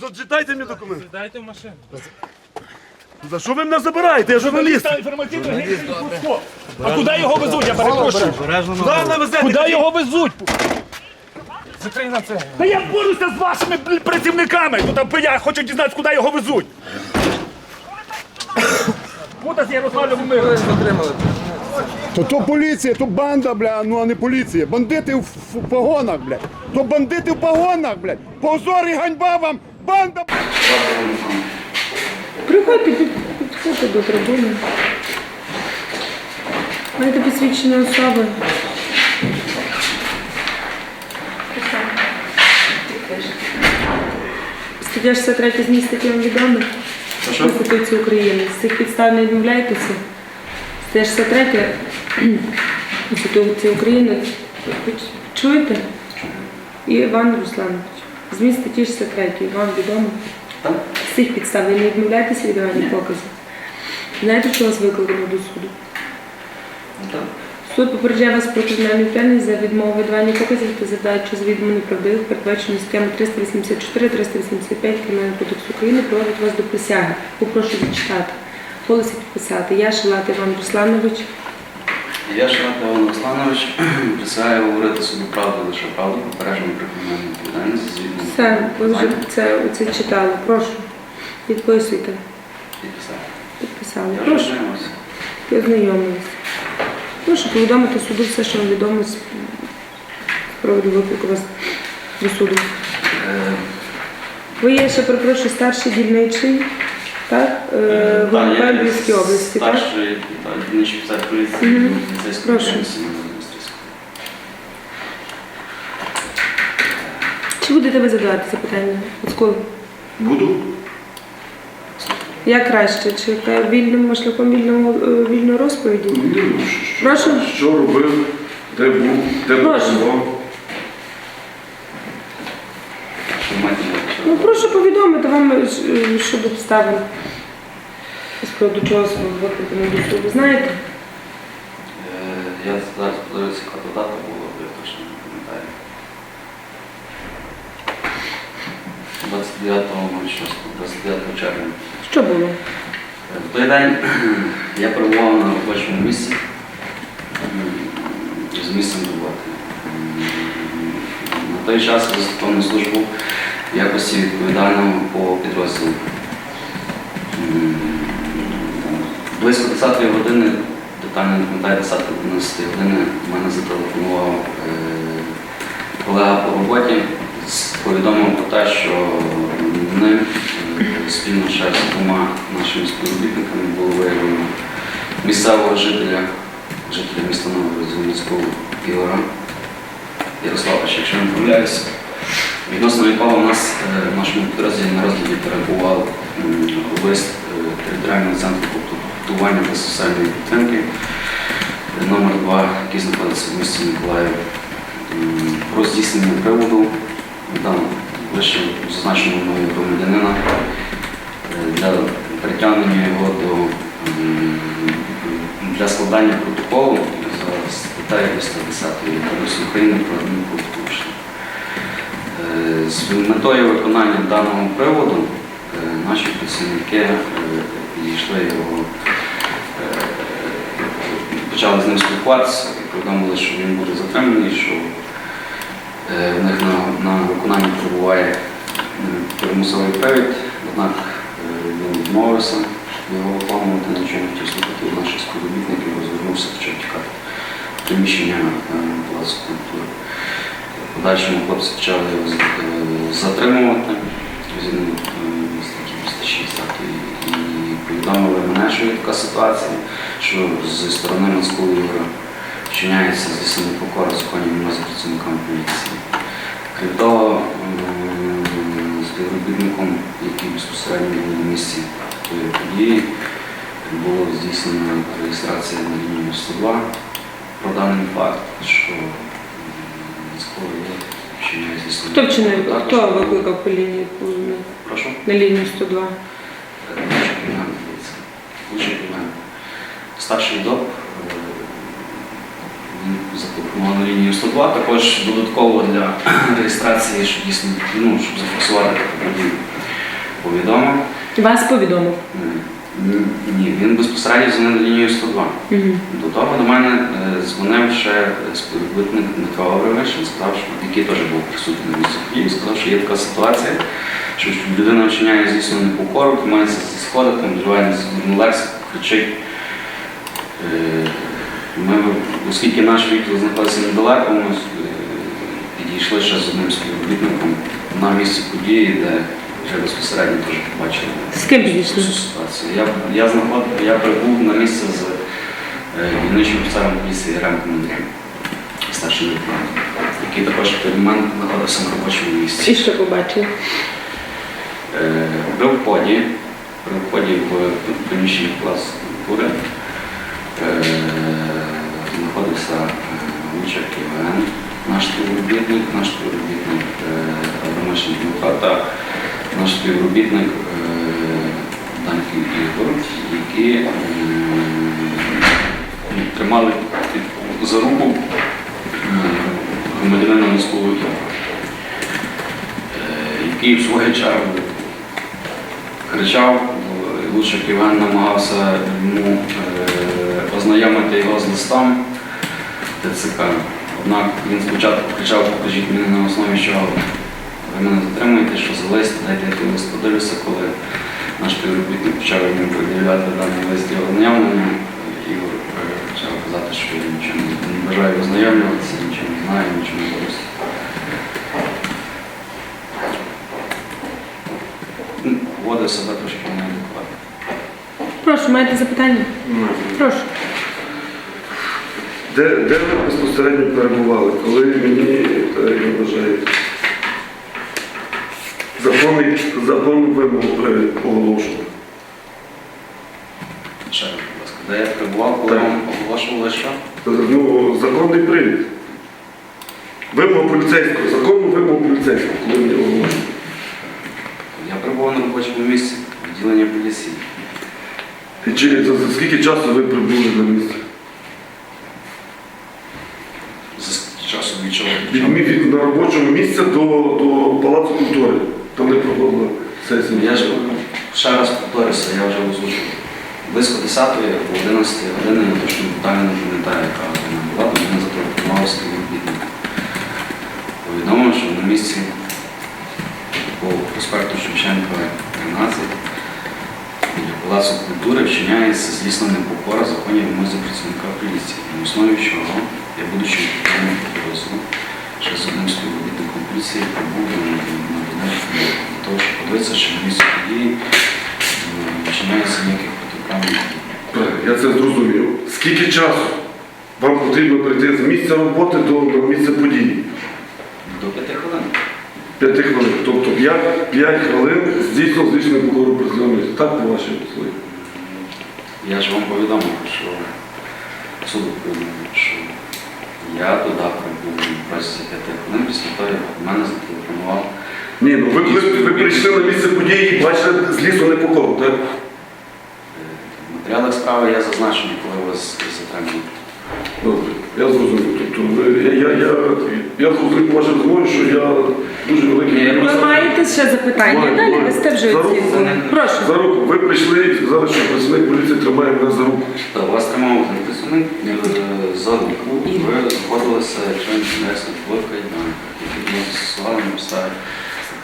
Зачитайте мені документи. Дайте в машину. За що ви мене забираєте? Я журналіст. А куди його везуть, я перепрошую? Куди його везуть? Закрий на це. Та я борюся з вашими блін, працівниками. Там я хочу дізнатися, куди його везуть. Куди Ярославлю ми? То то поліція, то банда, бля, ну а не поліція. Бандити в, в погонах, бля. То бандити в погонах, бля. Позор і ганьба вам, банда. Приходьте, підходьте до трибуни. Маєте посвідчення особи. Стаття 63 зміст статті вам відомий? Конституції України. З цих підстав не відмовляєтеся? Стаття 63 Конституції України. Чуєте? І Іван Русланович. Зміст статті 63 вам відомо? З цих підстав ви не відмовляєтеся від давання показів? Знаєте, що вас викликано до суду? Суд попереджає вас про кримінальну відповідальність за відмову від показів та завдачу завідомо неправдивих, передбачених статтями 384-385 Кримінального кодексу України, проводить вас до присяги. Попрошу зачитати. Голос підписати. Я Шалат Іван Русланович. Я Шарат Іван Русланович, присягаю говорити суду правду лише правду, попереджено про кримінальну відповідальність згідно Все, ви вже це, це читали. Прошу. Підписуйте. підписати. Підписали. Я Прошу. вже знайомився. Прошу повідомити суду все, що вам відомо з з приводу виклику вас до суду. Е, Ви є ще, перепрошую, старший дільничий, так? Е, е, В Львівській області, так? Старший та, дільничий офіцер поліції Мгм. Прошу. Міністерства. Чи будете ви задавати запитання? От Буду. Як краще? Чи яка вільним шляхом вільного, е, вільної розповіді? Прошу. Що робив, де був, де Прошу. працював. Що ви маєте на увазі? Ну, прошу повідомити вам е, щодо обставин. З приводу чого викликано до суду. Знаєте? Е, Я зараз подивився, яка дата була, я точно не пам'ятаю. 29 29 червня. Що було? В той день я перебував на робочому місці з місцем На той час заступав на службу в якості відповідального по підрозділу. Близько 10 години, детально не пам'ятаю, 10 11 години, в мене зателефонував е, колега по роботі, повідомив про те, що ним е, спільно ще з двома нашими співробітниками було виявлено місцевого жителя, жителя міста Новоград-Зеленського Ігора Ярославовича, якщо не помиляюся, відносно якого у нас е, в нашому підрозділі на розгляді перебував лист е, територіального центру комплектування та соціальної підтримки. Е, номер 2 який знаходиться в місті Миколаїв, про здійснення приводу. Там вище зазначеного мною громадянина. Для притягнення його до для складання протоколу за статтею 210 Кодексу України про адмінправопорушення. Е, З метою виконання даного приводу е, наші працівники е, підійшли його, почали з ним спілкуватися і повідомили, що він буде затриманий, що в них на, на виконанні перебуває примусовий привід, однак він відмовився його виконувати, нічого не хотів слухати від наших співробітників, розвернувся, почав тікати приміщення е, Палацу культури. В подальшому хлопці почали його е, затримувати е, статті 260 і повідомили мене, що є така ситуація, що зі сторони Москви Ігора вчиняється здійснення покора законів за працівникам поліції. Крім того, співробітником, який безпосередньо був на місці події, було здійснено реєстрація на лінію 102 про даний факт, що військовий вчиняє здійснення. Хто вчинив? Хто викликав по лінії Прошу. на лінію 102? Лучше кримінальна поліція. Старший доп, е, на лінію 102. Також додатково для реєстрації, щоб дійсно ну, щоб зафіксувати таку подію. Повідомив. Вас повідомив. Ні, він безпосередньо дзвонив на лінію 102. Угу. До того до мене е, дзвонив ще співробітник Дмитро Гаврилович, він сказав, що який теж був присутній на місці події, сказав, що є така ситуація, що людина вчиняє звісно непокору, тримається зі сходи, там вживає лексику, кричить. Е, Ми, оскільки наш відділ знаходиться недалеко, ми е, підійшли ще з одним співробітником на місце події, де вже безпосередньо теж побачили З ким підійшли? цю ситуацію. Я, я, знаход, я прибув на місце з е, дільничним офіцером поліції Ремком Андрієм, старшим лейтенантом, який також в той момент знаходився на робочому місці. І що побачили? Е, При вході, при вході в приміщення класу культури е, знаходився е, Лучак Євген, наш співробітник, наш співробітник Абрамашин Дмитро та наш співробітник е, Даньків Ігор, які е, тримали під- за руку е, громадянина Москового е, який в свою чергу кричав, е, Лучик Іван намагався йому ознайомити його з листом ТЦК. Однак він спочатку кричав, покажіть мені на основі чого ви мене затримуєте, що за лист, дайте я подивлюся, коли наш співробітник почав йому пред'являти даний лист його ознайомлення. Ігор е, почав казати, що він нічого не не бажає ознайомлюватися, нічого не знає, нічого не. Ну, Поводив себе трошки неадекватно. Прошу, маєте запитання? Прошу. Де, де ви безпосередньо перебували? Коли мені е, не вважаєте? Законний, закон вимогу при- оголошував. Ще будь ласка, де я перебував, коли Так. вам оголошували що? Ну, законний привід. Вимога поліцейського, законну вимогу поліцейського, коли мені оголошував. Я перебував на робочому місці відділення поліції. І чи за, за скільки часу ви прибули на місце? За часу від чого? Від, мі- від на робочому місці до, до Палацу культури. Там де проводила сесію. Я ж ще раз повторюся, я вже озвучив. Близько 10 або 11 години, я точно детально не пам'ятаю, яка вона була, до мене зателефонував співробітник. Повідомив, що на місці по проспекту Шевченка 13 біля Палацу культури вчиняється злісна непокора законів вимозі працівника поліції. На основі чого я будучи відповідним підрозділом, ще з одним співробітником поліції прибув на для подивитися, що на місці події не вчиняється ніяких протиправних Я це зрозумів. Скільки часу вам потрібно прийти з місця роботи до, місця події? До п'яти хвилин. П'яти хвилин. Тобто 5, 5 хвилин здійснив злічний покору працівниці. Так по вашій слові. Я ж вам повідомив, що суд повідомив, що я туди прибув протягом п'яти хвилин після того, як мене зателефонував. Ні, ну ви, ви, ви прийшли на місце події і бачили злісну непокору, так? В матеріалах справи я зазначений, коли вас затримали. Добре, я зрозумів. Тобто ви, я, я, я, я зрозумів по вашій розмові, що я дуже великий. Ні, Ви маєте ще запитання? Маю, Далі маю. вже За руку. оцінку. Прошу. За руку. Ви прийшли сказали, що працівник поліції тримає мене за руку. Та вас тримав один працівник е, за руку, ви знаходилися, якщо не помиляюся, в Кайдан, який було застосували на підставі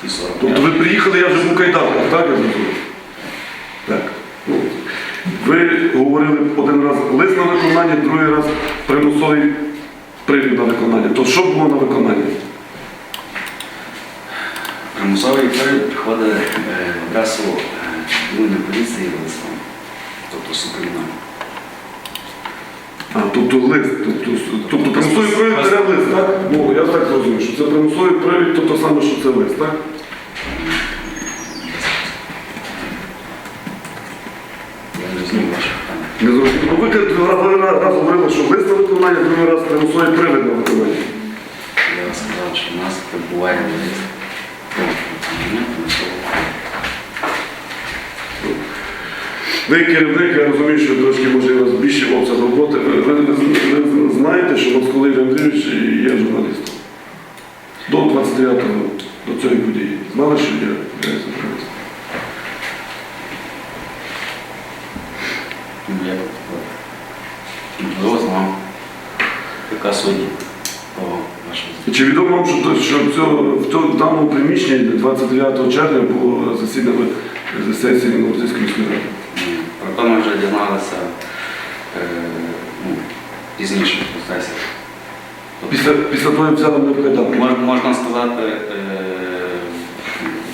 статті 40. Тобто ви приїхали, я вже був кайданком, так? Я? Так. Ну, ви говорили один раз лист на виконання, другий раз примусовий привід на виконання. То що було на виконанні? Примусовий період приходить е, в адресу е, відділення поліції листом, тобто супровідним. А, тобто лист. Тобто, тобто примусовий привід бере лист, так? Ну, я так розумію, що це примусовий привід, то те саме, що це лист, так? Я не. Не зрозуміло. Ну, ви раз говорили, що лист на виконання, другий раз примусовий привід на виконання. Я вам сказав, що в нас прибуває лист про виконання примусового періоду. Ви керівник, я розумію, що трошки може у вас більший обсяг роботи. Ви, ви, ви, знаєте, що Москва Ігор Андрійович є журналістом. До 29-го, до цієї події. Знали, що я є журналістом? Ну, як це сказати? Можливо, знав. Яка суть того вашого І Чи відомо вам, що, що в, цьому, в цьому даному приміщенні 29 червня було засідання е, сесії Новоросійської міської ради? То ми вже дізналися е, ну, пізніше в процесі. Після, після взяли мене в мож- можна сказати, е,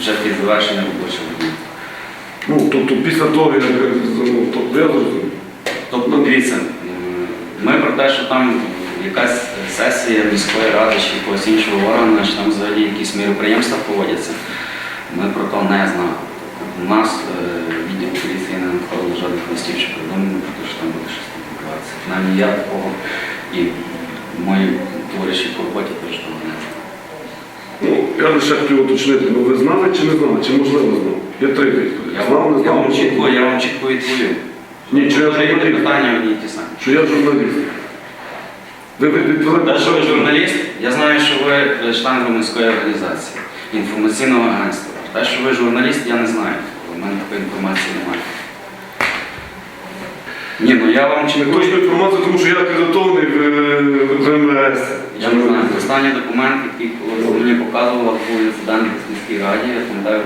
вже під завершення робочого дня. Ну, тобто після того, як тобто, я зрозумів. Тобто, дивіться, ми про те, що там якась сесія міської ради чи якогось іншого органу, що там взагалі якісь міроприємства проводяться, ми про то не знали. Тобто, У нас е, відділ жодних листів чи повідомлень про те, що там буде щось відбуватися. Нам я такого і мої товариші по роботі теж того не. Ну, я лише хотів уточнити, ну ви знали чи не знали, чи можливо знали? Є три відповіді. Я, Знав, не я, знав. вам чітко, я вам чітко відповів. Ні, чи я Повторюєте журналіст? питання одні й ті самі. Що я журналіст. Ви ви відповіли, Те, що ви журналіст, я знаю, що ви е, член громадської організації, інформаційного агентства. Те, що ви журналіст, я не знаю. У мене такої інформації немає. Ні, ну я вам Не чітко. точну інформацію, тому що я акредитований в, в МВС. Я не знаю, останній документ, який коли мені показували, був інцидент в міській раді, я пам'ятаю,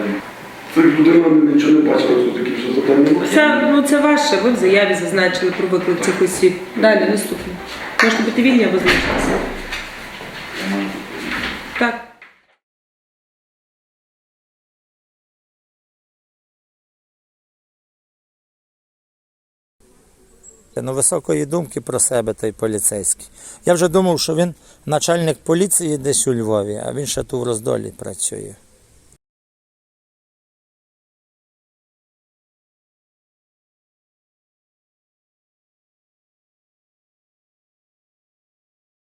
Цих Це людина нічого не бачила, тут такі вже запевнено. Це, ну, це ваше, ви в заяві зазначили про виклик цих осіб. Далі, наступне. Можете бути вільні або злочинці. Ну, високої думки про себе той поліцейський. Я вже думав, що він начальник поліції десь у Львові, а він ще тут в роздолі працює.